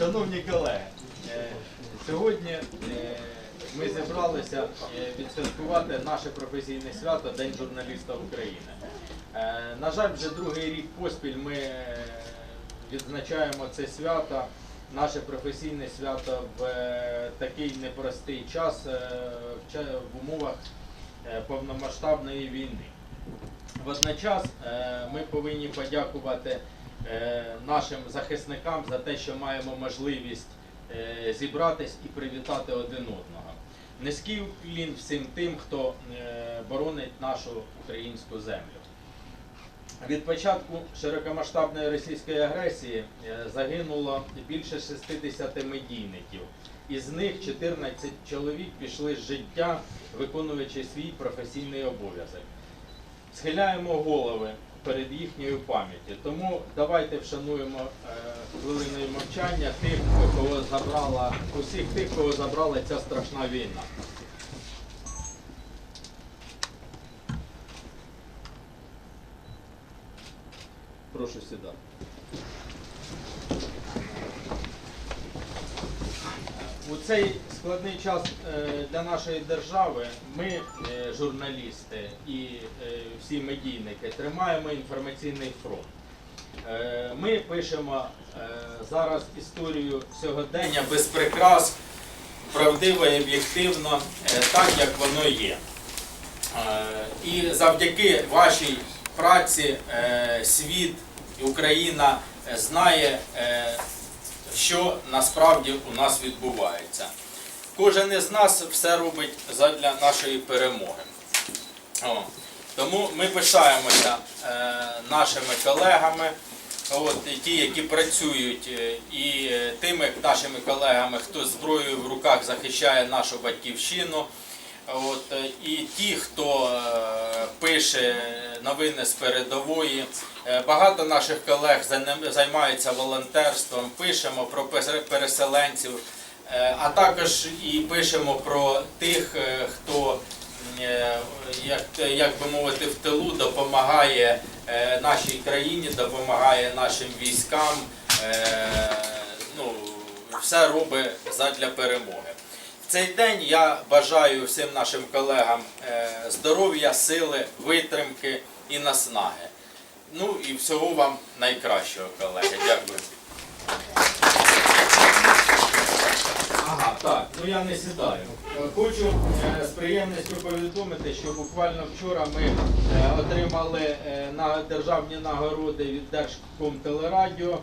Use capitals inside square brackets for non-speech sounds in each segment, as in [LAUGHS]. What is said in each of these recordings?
Шановні колеги, е, сьогодні е, ми зібралися е, відсвяткувати наше професійне свято День журналіста України. На жаль, вже другий рік поспіль ми відзначаємо це свято, наше професійне свято в такий непростий час в умовах повномасштабної війни. Водночас ми повинні подякувати нашим захисникам за те, що маємо можливість е, зібратись і привітати один одного. Низький уклін всім тим, хто е, боронить нашу українську землю. Від початку широкомасштабної російської агресії е, загинуло більше 60 медійників. Із них 14 чоловік пішли з життя, виконуючи свій професійний обов'язок схиляємо голови перед їхньою пам'яттю. Тому давайте вшануємо е, хвилиною мовчання тих, кого забрала, усіх тих, кого забрала ця страшна війна. Прошу сідати. У цей складний час е, для нашої держави ми, е, журналісти і е, всі медійники, тримаємо інформаційний фронт. Ми пишемо зараз історію сьогодення без прикрас, правдиво і об'єктивно, так як воно є. І завдяки вашій праці світ Україна знає, що насправді у нас відбувається. Кожен із нас все робить задля нашої перемоги. О, тому ми пишаємося е, нашими колегами, от, ті, які працюють, е, і е, тими нашими колегами, хто зброєю в руках захищає нашу батьківщину. От, е, і ті, хто е, пише новини з передової, Е, багато наших колег займаються волонтерством, пишемо про переселенців, а також і пишемо про тих, хто, як, як би мовити, в тилу допомагає нашій країні, допомагає нашим військам. Ну, все робить задля перемоги. Цей день я бажаю всім нашим колегам е, здоров'я, сили, витримки і наснаги. Ну і всього вам найкращого, колеги. Дякую. Ага, так, ну я не сідаю. Хочу е, з приємністю повідомити, що буквально вчора ми е, отримали на державні нагороди від Держкомтелерадіо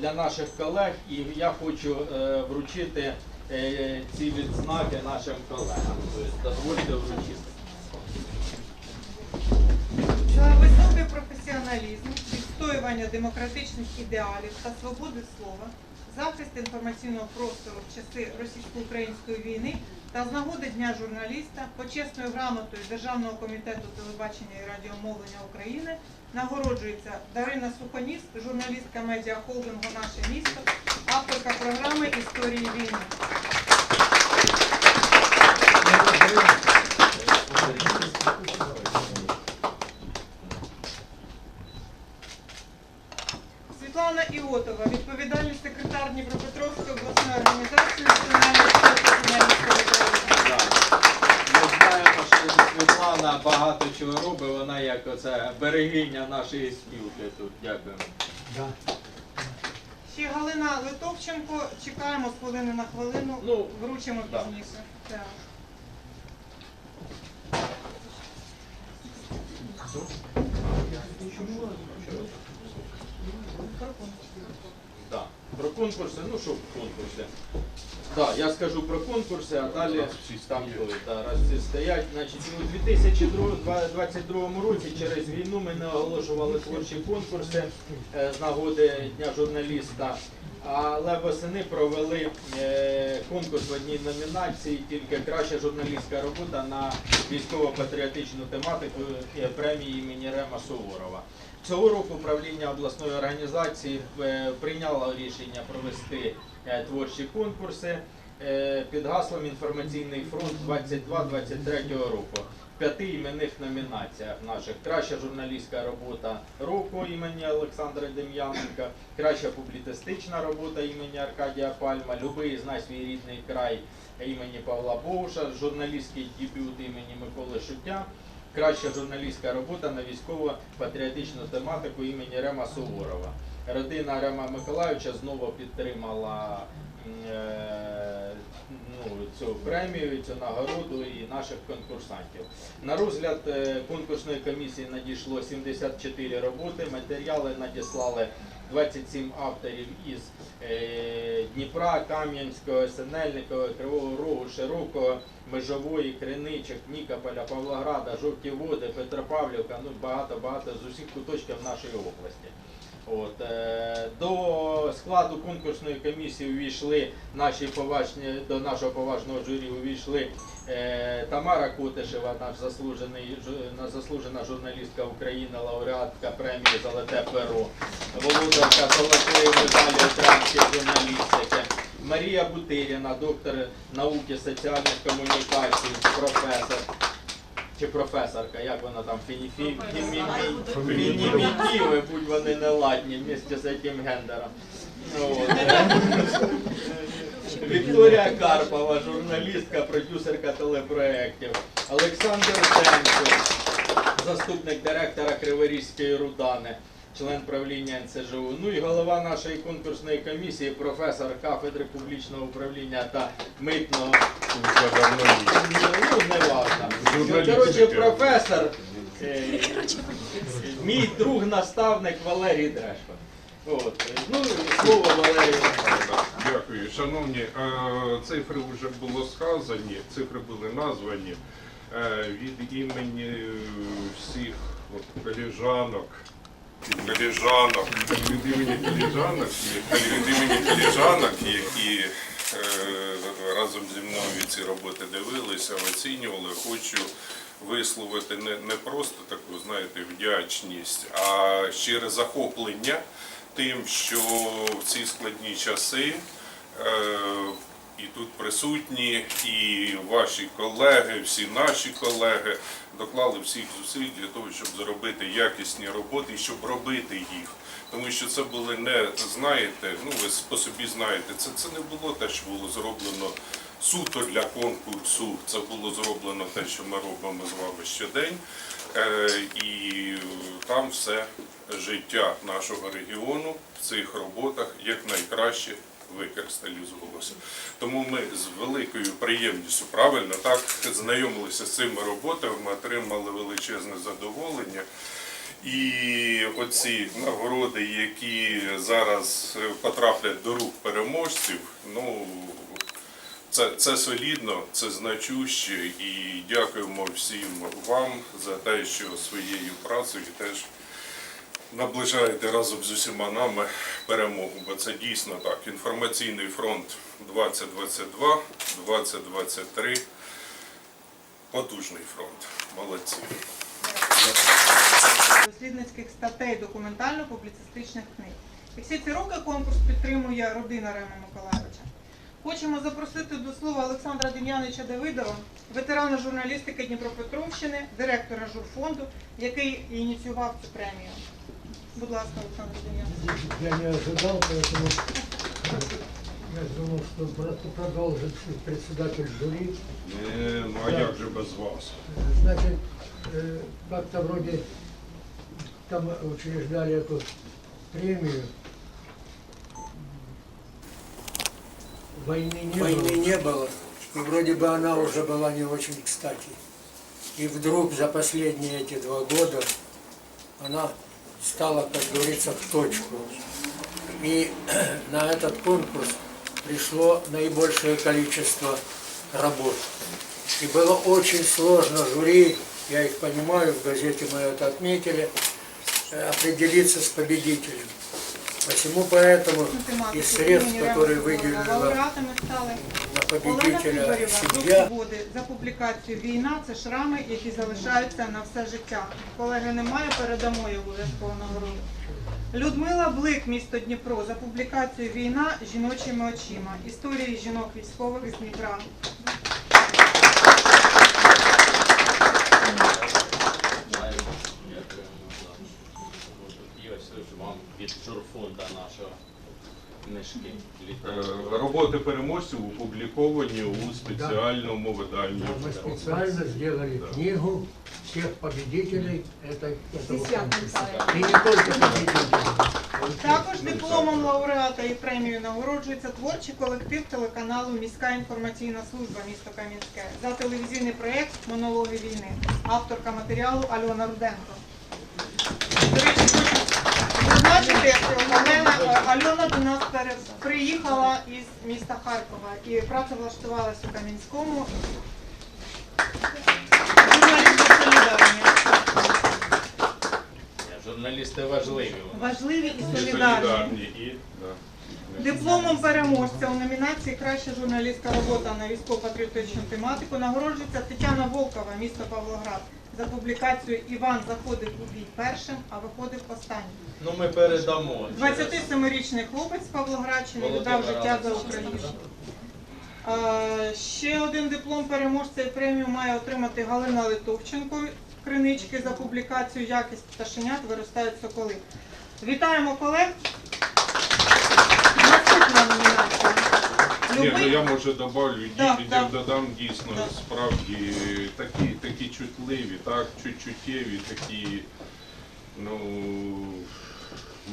для наших колег, і я хочу вручити ці відзнаки нашим колегам. Дозвольте вручити. Високий професіоналізм, відстоювання демократичних ідеалів та свободи слова, захист інформаційного простору в часи російсько-української війни та з нагоди Дня журналіста почесною грамотою Державного комітету телебачення і радіомовлення України нагороджується Дарина Сухоніс, журналістка медіахолдингу Наше місто, авторка програми Історії війни. Світлана Іотова, відповідальний секретар Дніпропетровської обласної організації Національної спілки журналістів України. Ми знаємо, що Світлана багато чого робить, вона як оце берегиня нашої спілки тут. Дякуємо. Ще Галина Литовченко, чекаємо з хвилини на хвилину, Ну, вручимо да. пізніше. Так. Да. Про конкурси, ну що конкурси? Да, я скажу про конкурси, а далі там коли, да, раз всі стоять. Значить, у 2022 році через війну ми не оголошували творчі конкурси е, з нагоди Дня журналіста. Але восени провели е, конкурс в одній номінації, тільки краща журналістська робота на військово-патріотичну тематику е, премії імені Рема Суворова. Цього року управління обласної організації е, прийняло рішення провести творчі конкурси. під гаслом Інформаційний фронт 22-23 року. П'яти іменних номінаціях наших. Краща журналістська робота року імені Олександра Дем'яненка, краща публіцистична робота імені Аркадія Пальма, Любий знай свій рідний край імені Павла Боуша, журналістський дебют імені Миколи Шуття, краща журналістська робота на військово-патріотичну тематику імені Рема Суворова. Родина Рема Миколаївича знову підтримала е, ну, цю премію, цю нагороду і наших конкурсантів. На розгляд е, конкурсної комісії надійшло 74 роботи. Матеріали надіслали 27 авторів із е, Дніпра, Кам'янського, Синельникова, Кривого Рогу, Широкого, Межової, Криничок, Нікополя, Павлограда, Жовті Води, Петропавлівка, ну багато-багато з усіх куточків нашої області. От, е, до складу конкурсної комісії увійшли наші поважні, до нашого поважного журі увійшли е, Тамара Кутишева, наш заслужений, жу- заслужена журналістка України, лауреатка премії Золоте перо, володарка золотої медалі української журналістики. Марія Бутиріна, доктор науки соціальних комунікацій, професор. Чи професорка, як вона там фінімітіви, будь вони неладні вместе з цим гендером. Вікторія Карпова, журналістка, продюсерка телепроєктів. Олександр Денко, заступник директора Криворізької Рудани, член правління НСЖУ. Ну і голова нашої конкурсної комісії, професор кафедри публічного управління та митного Ну, не важно. Коротше, професор, е, мій друг наставник Валерій Дрешко. От. Ну, слово Валерію. Дякую. Шановні, е, цифри вже було сказані, цифри були названі Е, від імені всіх коліжанок. Коліжанок, Від імені коліжанок від імені коліжанок, які е, разом зі мною ці роботи дивилися, оцінювали. Хочу висловити не, не просто таку, знаєте, вдячність, а щире захоплення тим, що в ці складні часи. І тут присутні, і ваші колеги, всі наші колеги доклали всіх зусиль для того, щоб зробити якісні роботи і щоб робити їх. Тому що це були не знаєте, ну ви по собі знаєте, це, це не було те, що було зроблено суто для конкурсу. Це було зроблено те, що ми робимо з вами щодень. Е, і там все життя нашого регіону в цих роботах якнайкраще викристалізувалося. Тому ми з великою приємністю правильно так знайомилися з цими роботами, отримали величезне задоволення. І оці нагороди, які зараз потраплять до рук переможців, ну це, це солідно, це значуще і дякуємо всім вам за те, що своєю працею теж наближаєте разом з усіма нами перемогу. Бо це дійсно так. Інформаційний фронт 2022, 2023. Потужний фронт. Молодці. дослідницьких статей, документально-публіцистичних книг. І всі ці роки конкурс підтримує родина Рема Миколаївича. Хочемо запросити до слова Олександра Дем'яновича Давидова, ветерана журналістики Дніпропетровщини, директора журфонду, який ініціював цю премію. Будь ласка, Олександр. Я не ожидал, поэтому я думал, что про- продолжит председатель жюри. Е, ну а як же без вас? Значит, э, как-то вроде там учреждали эту премию. Войны не Войны было. не было, и вроде бы она уже была не очень кстати. И вдруг за последние эти два года она стала, как говорится, в точку. И [CLEARS THROAT] на этот конкурс пришло наибольшее количество работ. И было очень сложно жюри, я их понимаю, в газете мы это отметили, э, определиться с победителем. Посему поэтому Тематику из средств, імені Рема которые Миколаївича. выделила Победителя води» за публікацію Війна це шрами, які залишаються на все життя. Колеги немає, передамо їй обов'язково нагороду. Людмила Блик, місто Дніпро, за публікацію Війна жіночими очима. Історії жінок військових з Дніпра. Ось вам від журфонда нашого книжки. Е, літератури. Роботи переможців опубліковані у спеціальному виданні. Мы специально сделали книгу всех победителей этой, этого конкурса. И не только победителей. Також дипломом лауреата і премією нагороджується творчий колектив телеканалу Міська інформаційна служба місто Кам'янське за телевізійний проєкт Монологи війни. Авторка матеріалу Альона Руденко. До речі, хочу зазначити, Олена е, Альона до нас приїхала із міста Харкова і працевлаштувалась у Кам'янському. Журналісти солідарні. Журналісти важливі. Важливі і солідарні. солідарні, і. Дипломом переможця у номінації Краща журналістська робота на військово-патріотичну тематику нагороджується Тетяна Волкова, місто Павлоград, за публікацію Іван заходив у бій першим, а виходив останнім. Ну ми передамо. 27-річний хлопець з Павлоградщини віддав життя за Україну. Ще один диплом переможця і премію має отримати Галина Литовченко кринички за публікацію Якість пташенят виростають соколи. Вітаємо колег. Наступна номінація. Ні, ну я може добавлю, Да, да. додам дійсно Да. справді такі, такі чутливі, так, чуттєві, такі ну,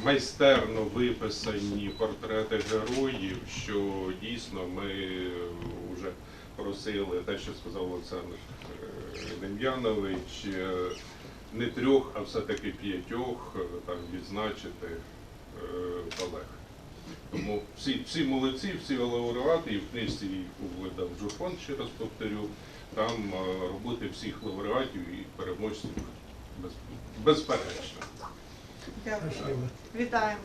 майстерно виписані портрети героїв, що дійсно ми вже просили те, що сказав Олександр е, Дем'янович, е, не трьох, а все-таки п'ятьох е, там відзначити колег. Тому всі, всі молодці, всі лауреати, і в книжці, яку видав Журфон, ще раз повторю, там е, роботи всіх лауреатів і переможців без, безперечно. Дякую. Вітаємо.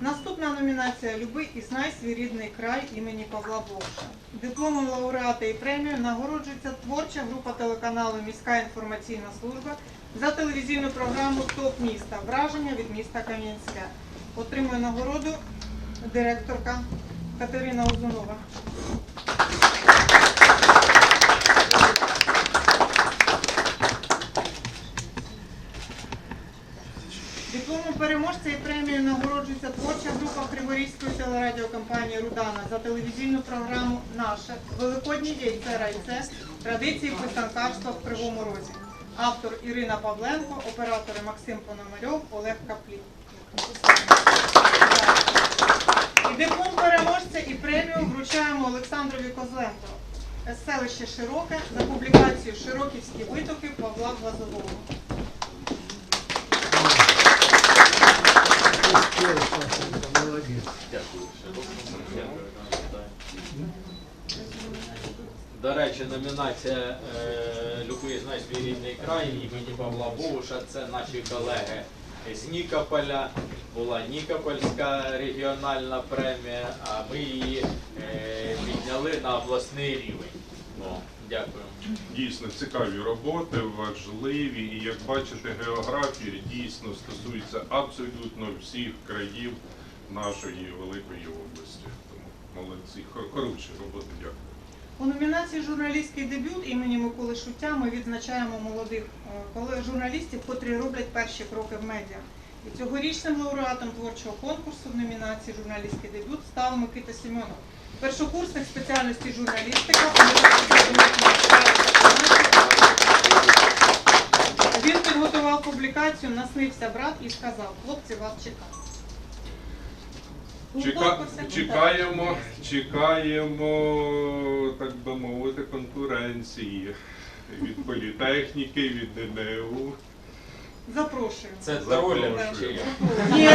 Наступна номінація Люби і знай свій рідний край імені Павла Бовша. Дипломом лауреата і премією нагороджується творча група телеканалу Міська інформаційна служба за телевізійну програму Топ міста. Враження від міста Кам'янське. Отримує нагороду директорка Катерина Озунова. Дипломом переможця і премією нагороджується творча група Криворізької телерадіокомпанії Рудана за телевізійну програму Наше Великодні яйце райце традиції писанкарства в Кривому Розі. Автор Ірина Павленко, оператори Максим Пономарьов, Олег Каплін. І диплом переможця і премію вручаємо Олександрові Козленко. Селище Широке за публікацію Широківські витоки Павла Глазового. До речі, номінація е, Любий знай свій рідний край імені Павла Бовуша. Це наші колеги з Нікополя. Була Нікопольська регіональна премія, а ми її е, підняли на обласний рівень. О, дякую. Дійсно цікаві роботи, важливі, і як бачите, географія дійсно стосується абсолютно всіх країв нашої великої області. Тому молодці, Хор- хороші роботи, дякую. У номінації Журналістський дебют імені Миколи Шуття ми відзначаємо молодих е, журналістів, котрі роблять перші кроки в медіа. І цьогорічним лауреатом творчого конкурсу в номінації Журналістський дебют став Микита Сімонов. Першокурсник спеціальності журналістика Він підготував публікацію Наснився брат і сказав, хлопці вас чекають. Чека... Чекаємо, чекаємо, так би мовити, конкуренції від політехніки, від ДНУ. Запрошую. Це тролінг чи як? Ні,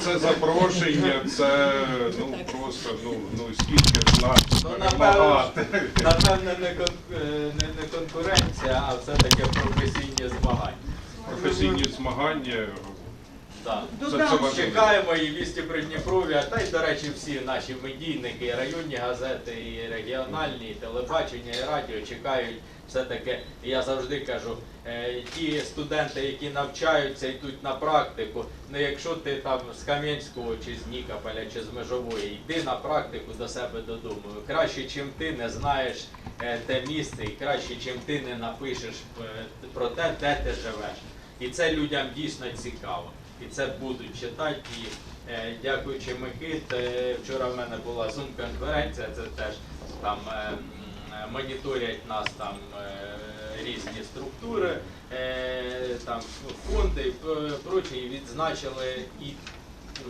це запрошення, це ну просто ну, ну скільки ж нас Ну, перемагати. Напевно, не, кон- е, не, не конкуренція, а все-таки професійні змагання. Професійні змагання Да. Додам, Чекаємо і вісті Придніпров'я, та й, до речі, всі наші медійники, і районні газети, і регіональні, і телебачення, і радіо чекають. Все-таки я завжди кажу, е, ті студенти, які навчаються, йдуть на практику, ну якщо ти там з Кам'янського чи з Нікополя, чи з Межової, йди на практику до себе додому. Краще, чим ти не знаєш е, те місце, і краще, чим ти не напишеш е, про те, де ти живеш. І це людям дійсно цікаво. І це будуть читати. І е, дякуючи Микит, е, вчора в мене була зум-конференція, це теж там е, моніторять нас там різні структури, там фонди і прочі, і відзначили і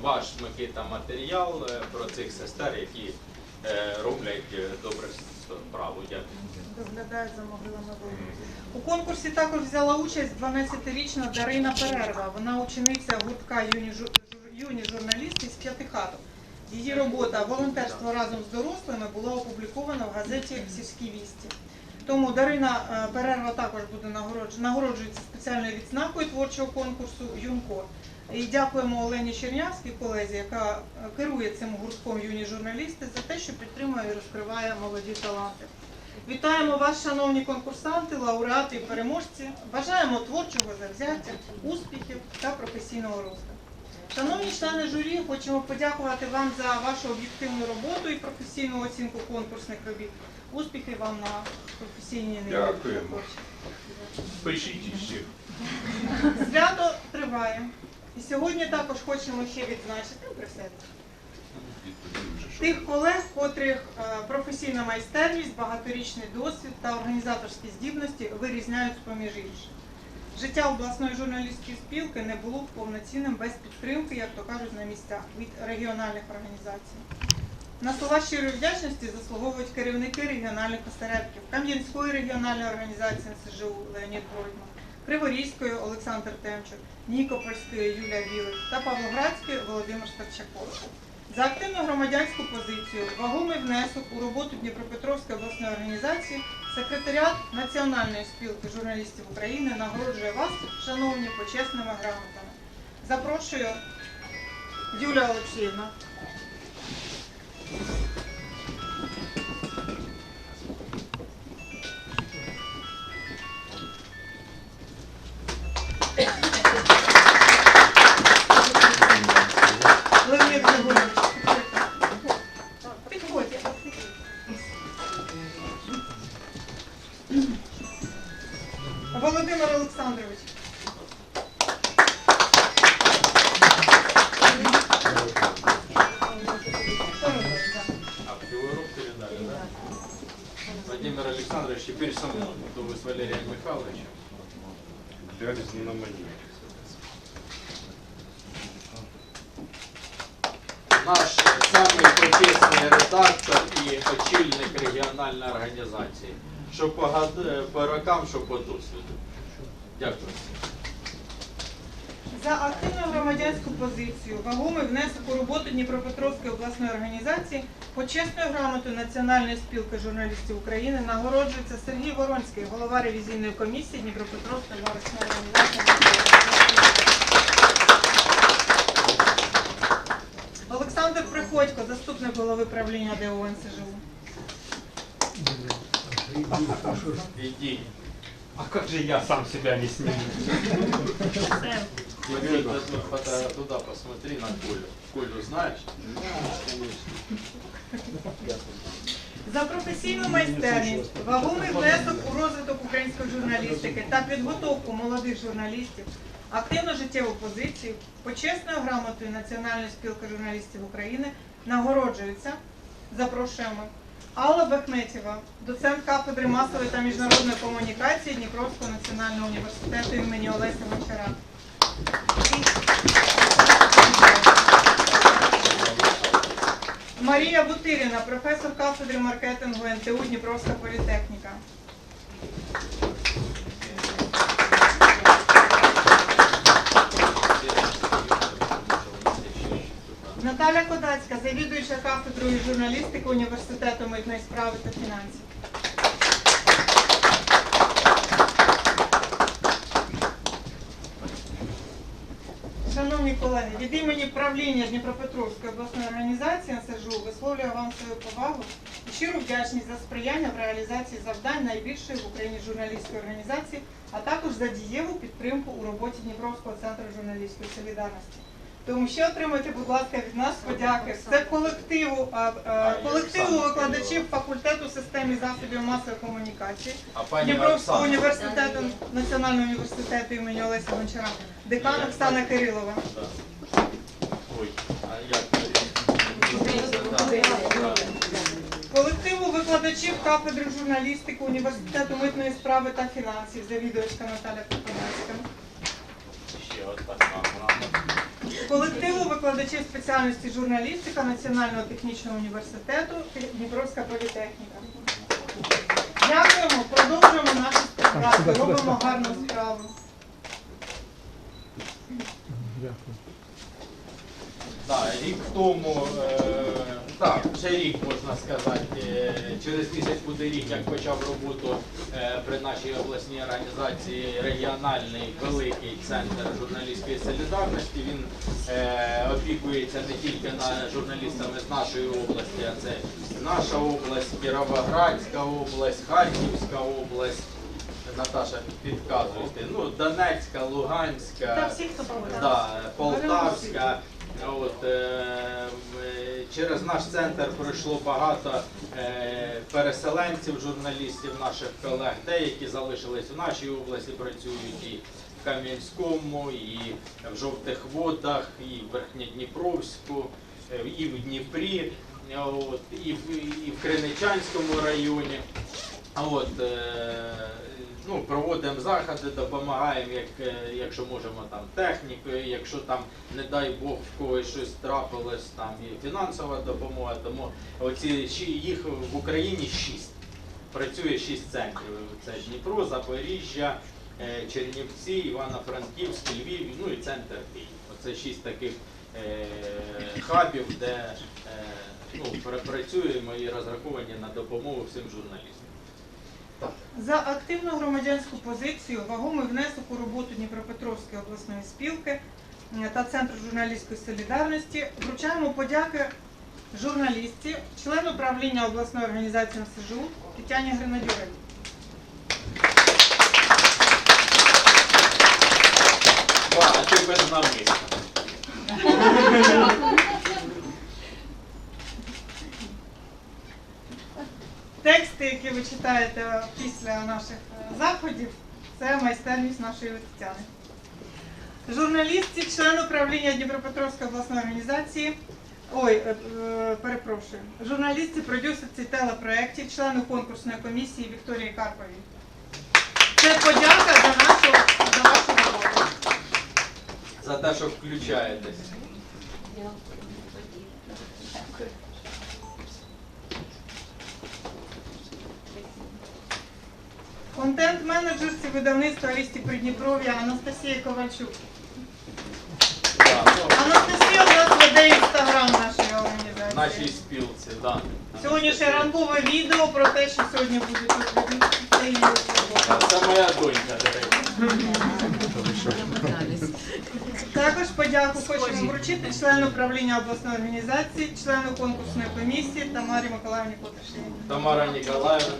ваш Микита матеріал про цих сестер, які роблять е, добре справу. Доглядають за могилами воїнів. У конкурсі також взяла участь 12-річна Дарина Перерва. Вона учениця гуртка юні, жу- юні журналісти з п'ятихаток. Її робота Волонтерство разом з дорослими була опублікована в газеті Сільські вісті. Тому Дарина е, Перерва також буде нагороджується спеціальною відзнакою творчого конкурсу Юнкор. І дякуємо Олені Чернявській, колезі, яка е, керує цим гуртком юні журналісти, за те, що підтримує і розкриває молоді таланти. Вітаємо вас, шановні конкурсанти, лауреати і переможці. Бажаємо творчого завзяття, успіхів та професійного росту. Шановні члени журі, хочемо подякувати вам за вашу об'єктивну роботу і професійну оцінку конкурсних робіт. Успіхів вам на професійній ниві. Дякуємо. Пишіть іще. Свято триває. І сьогодні також хочемо ще відзначити при себе тих колег, котрих е, професійна майстерність, багаторічний досвід та організаторські здібності вирізняють з-поміж інших. Життя обласної журналістської спілки не було б повноцінним без підтримки, як то кажуть, на місцях від регіональних організацій. На слова щирої вдячності заслуговують керівники регіональних осередків Кам'янської регіональної організації НСЖУ Леонід Бройдман, Криворізької Олександр Темчук, Нікопольської Юлія Білик та Павлоградської Володимир Старчаков. За активну громадянську позицію, вагомий внесок у роботу Дніпропетровської обласної організації секретаріат Національної спілки журналістів України нагороджує вас, шановні, почесними грамотами. Запрошую Юлія Олексіївна. Глядь на мені. Наш самий почесний редактор і очільник регіональної організації. Що по, гад- по рокам, що по досвіду. Дякую. За активну громадянську позицію, вагомий внесок у роботу Дніпропетровської обласної організації почесною грамотою Національної спілки журналістів України нагороджується Сергій Воронський, голова ревізійної комісії Дніпропетровської обласної організації. Олександр Приходько, заступник голови правління ДО НСЖУ. Иди. А как же я сам себя не сниму? Фото- туда посмотри на Колю. Колю знаешь? За професійну майстерність, вагомий внесок у розвиток української журналістики та підготовку молодих журналістів, активну життєву позицію, почесною грамотою Національної спілки журналістів України нагороджується, запрошуємо, Алла Бехметєва, доцент кафедри масової та міжнародної комунікації Дніпровського національного університету імені Олеся Гончара. Марія Бутиріна, професор кафедри маркетингу НТУ Дніпровська політехніка. Наталя Кодацька, завідуюча кафедрою журналістики університету митної справи та фінансів. Шановні колеги, від імені правління Дніпропетровської обласної організації НСЖУ висловлюю вам свою повагу і щиру вдячність за сприяння в реалізації завдань найбільшої в Україні журналістської організації, а також за дієву підтримку у роботі Дніпровського центру журналістської солідарності. Тому ще отримайте, будь ласка, від нас подяки. Це колективу, а, а, колективу викладачів факультету системи засобів масової комунікації. Дніпровського університету, Національного університету імені Олеся Гончара, декан Оксана Кирилова. Колективу викладачів кафедри журналістики Університету митної справи та фінансів, завідувачка Наталя Попадацька. Колективу викладачів спеціальності журналістика Національного технічного університету Дніпровська політехніка. Дякуємо, продовжуємо нашу співпрацю, робимо гарну справу. Да, рік тому, е, так, вже рік можна сказати, е, через місяць буде рік, як почав роботу е, при нашій обласній організації регіональний великий центр журналістської солідарності. Він е, опікується не тільки на журналістами з нашої області, а це наша область, Кіровоградська область, Харківська область. Наташа, підказуйте. Ну, Донецька, Луганська. Да, Полтавська. От, е, через наш центр пройшло багато е, переселенців, журналістів, наших колег. Деякі залишились у нашій області, працюють і в Кам'янському, і в Жовтих Водах, і в Верхньодніпровську, е, і в Дніпрі, е, от, і, в, і в Криничанському районі. От, е, ну, проводимо заходи, допомагаємо, як, е, якщо можемо там технікою, якщо там, не дай Бог, в когось щось трапилось, там і фінансова допомога. Тому оці їх в Україні шість. Працює шість центрів. Це Дніпро, Запоріжжя, е, Чернівці, Івано-Франківськ, Львів, ну і центр Київ. Оце шість таких е, хабів, де е, ну, пра- працюємо і розраховані на допомогу всім журналістам. За активну громадянську позицію, вагомий внесок у роботу Дніпропетровської обласної спілки е, та Центру журналістської солідарності вручаємо подяки журналістці, члену правління обласної організації НСЖУ Тетяні Гренадьорові. Ба, а ти без намиста. [LAUGHS] які ви читаєте після наших е, заходів, це майстерність нашої Тетяни. Журналістці, член управління Дніпропетровської обласної організації. Ой, е, е, перепрошую. Журналістці, продюсерці телепроєктів, члену конкурсної комісії Вікторії Карповій. Це подяка за нашу за вашу роботу. За те, що включаєтесь. Контент-менеджерці видавництва Вісті Придніпров'я Анастасія Ковальчук. Анастасія у нас веде інстаграм нашої організації. нашій спілці, да. Сьогоднішнє ранкове відео про те, що сьогодні буде тут її робота. Це моя донька. Також подяку хочемо вручити члену правління обласної організації, члену конкурсної комісії Тамарі Миколаївні Поташині. Тамара Ніколаївна.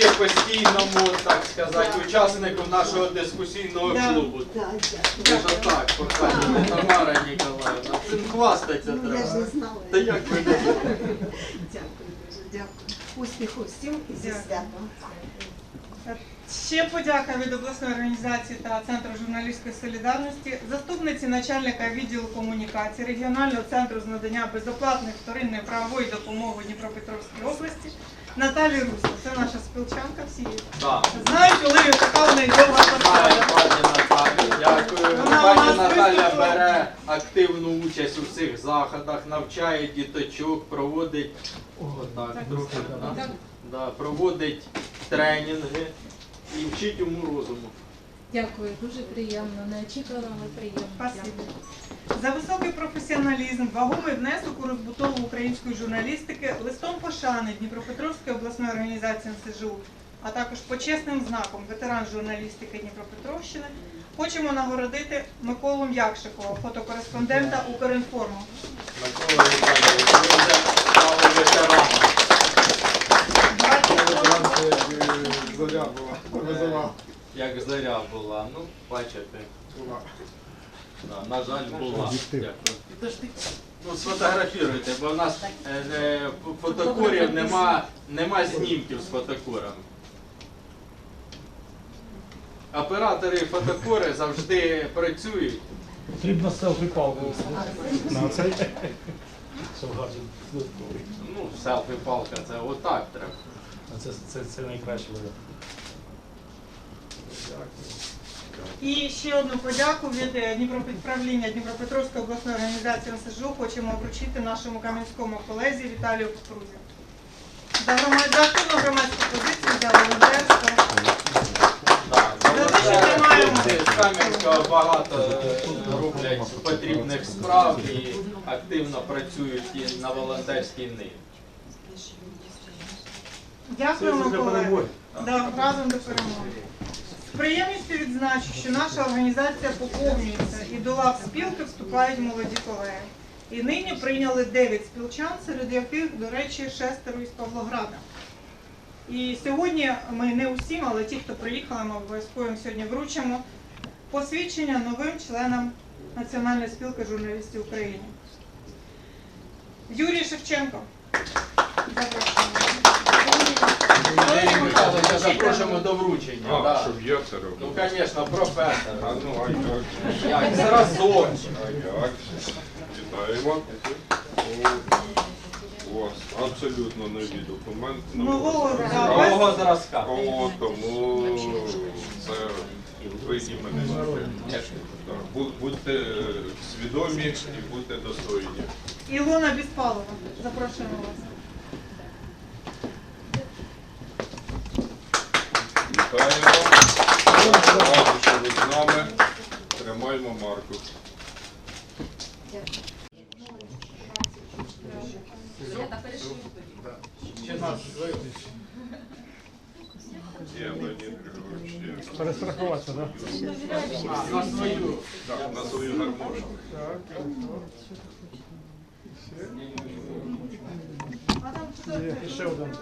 Ще постійному, так сказати, учаснику нашого дискусійного клубу. Ж так покажете, Тамара Ніколаївна. Цим хвастаться Ну, я ж не треба. знала. Та як ви не Дякую дуже, дякую. Успіху всім і зі Дякую. святом. Ще подяка від обласної організації та Центру журналістської солідарності, заступниці начальника відділу комунікації регіонального центру з надання безоплатної вторинної правової допомоги Дніпропетровській області Наталі Русло. Це наша спілчанка, всі її Да. знають, Олею така в неї довга Знаю, посада. пані Наталі, дякую. Вона у Пані нас Наталя виступила. бере активну участь у всіх заходах, навчає діточок, проводить отак, трохи, да? Да, проводить тренінги і вчить уму розуму. Дякую, дуже приємно, неочікувано, але приємно. Спасибо. За високий професіоналізм, вагомий внесок у розбудову української журналістики, листом пошани Дніпропетровської обласної організації НСЖУ, а також почесним знаком ветеран журналістики Дніпропетровщини, Хочемо нагородити Миколу М'якшикова, фотокореспондента Укрінформу. Микола Як заря була, ну, бачите. Да, на жаль, була. Дякую. Підожди. Ну, сфотографіруйте, бо в нас е, фотокурів нема, нема знімків з фотокурами. Оператори і фотокури завжди працюють. Потрібно селфі палку. На цей. Ну, селфі-палка, це отак треба. Це, це, це найкраще буде. І ще одну подяку від е, Дніпропідправління Дніпропетровської обласної організації НСЖУ хочемо вручити нашому кам'янському колезі Віталію Кукрузі. За активну громадську позицію, за волонтерство. За те, що тримаємо. Кам'янська багато е, роблять потрібних справ і активно працюють і на волонтерській ниві. Дякуємо, колеги. Да, разом до перемоги. Приємністю відзначу, що наша організація поповнюється і до лав спілки вступають молоді колеги. І нині прийняли 9 спілчан, серед яких, до речі, шестеро із Павлограда. І сьогодні ми не усім, але ті, хто приїхали, ми обов'язково сьогодні вручимо посвідчення новим членам Національної спілки журналістів України. Юрій Шевченко. Запрошуємо. Юрій Михайловича запрошуємо до вручення. А, да. щоб я це Ну, робив. звісно, А професор. ну, а як? Як зразок. А як? Вітаємо. У вас абсолютно нові документи. Нового, да, Нового зразка. О, тому це ви мене Будьте свідомі і будьте достойні. Ілона Біспалова. Запрошуємо вас. Вітаємо. Раді, що ви з нами. Тримаємо марку. Є Леонід Григорович. є. Так? На свою. Гармошку. Ще один.